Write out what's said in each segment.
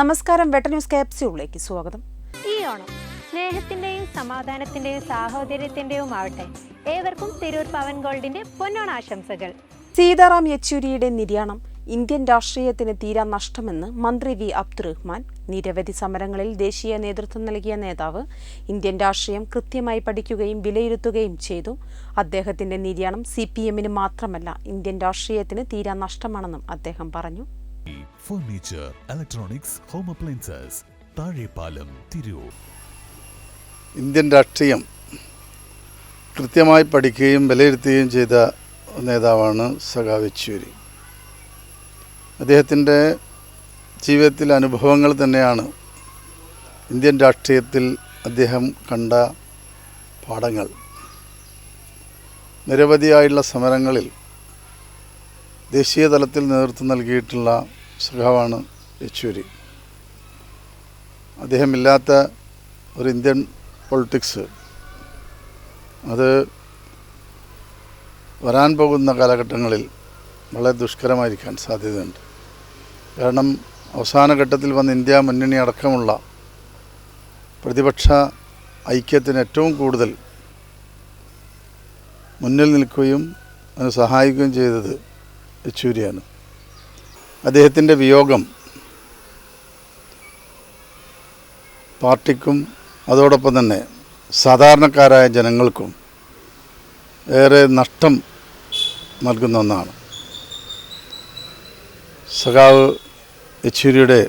നമസ്കാരം വെട്ട ന്യൂസ് ക്യാപ്സ്യൂളിലേക്ക് സ്വാഗതം. ഈ ഓണം സ്നേഹത്തിന്റെയും സമാധാനത്തിന്റെയും സാഹോദര്യത്തിന്റെയും ആവട്ടെ ഏവർക്കും തിരൂർ പവൻ ഗോൾഡിന്റെ പൊന്നോണാശംസകൾ. സീതാറാം യെച്ചൂരിയുടെ നിര്യാണം ഇന്ത്യൻ രാഷ്ട്രീയത്തിന് തീരാ നഷ്ടമെന്ന് മന്ത്രി വി അബ്ദുറഹ്മാൻ നിരവധി സമരങ്ങളിൽ ദേശീയ നേതൃത്വം നൽകിയ നേതാവ് ഇന്ത്യൻ രാഷ്ട്രീയം കൃത്യമായി പഠിക്കുകയും വിലയിരുത്തുകയും ചെയ്തു. അദ്ദേഹത്തിന്റെ നിര്യാണം സി പി എമ്മിന് മാത്രമല്ല ഇന്ത്യൻ രാഷ്ട്രീയത്തിന് തീരാ നഷ്ടമാണെന്നും അദ്ദേഹം പറഞ്ഞു. Furniture electronics home appliances Thazhepalam Tirur. Indian രാഷ്ട്രീയം കൃത്യമായി പഠിക്കുകയും വിലയിരുത്തുകയും ചെയ്ത നേതാവാണ് സഖാവ് യെച്ചൂരി. അദ്ദേഹത്തിന്റെ ജീവിതത്തിലെ അനുഭവങ്ങൾ തന്നെയാണ് ഇന്ത്യൻ രാഷ്ട്രീയത്തിൽ അദ്ദേഹം കണ്ട പാഠങ്ങൾ. നിരവധിയായുള്ള സമരങ്ങളിൽ ദേശീയ തലത്തിൽ നേതൃത്വം നൽകിയിട്ടുള്ള സഖാവാണ് യെച്ചൂരി. അദ്ദേഹമില്ലാത്ത ഒരു ഇന്ത്യൻ പൊളിറ്റിക്സ് അത് വരാൻ പോകുന്ന കാലഘട്ടങ്ങളിൽ വളരെ ദുഷ്കരമായിരിക്കാൻ സാധ്യതയുണ്ട്. കാരണം അവസാന ഘട്ടത്തിൽ വന്ന ഇന്ത്യ മുന്നണി അടക്കമുള്ള പ്രതിപക്ഷ ഐക്യത്തിന് ഏറ്റവും കൂടുതൽ മുന്നിൽ നിൽക്കുകയും അതിന് സഹായിക്കുകയും ചെയ്തത് യെച്ചൂരിയാണ്. അദ്ദേഹത്തിന്റെ വിയോഗം പാർട്ടിക്കും അതോടൊപ്പം തന്നെ സാധാരണക്കാരായ ജനങ്ങൾക്കും ഏറെ നഷ്ടം നൽകുന്ന ഒന്നാണ്. സഖാവ് യെച്ചൂരിയുടെ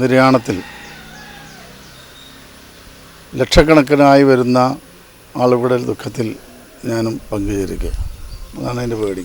നിര്യാണത്തിൽ ലക്ഷക്കണക്കിനായി വരുന്ന ആളുകളുടെ ദുഃഖത്തിൽ ഞാനും പങ്കുചേരുക അതാണ് എന്റെ പേടി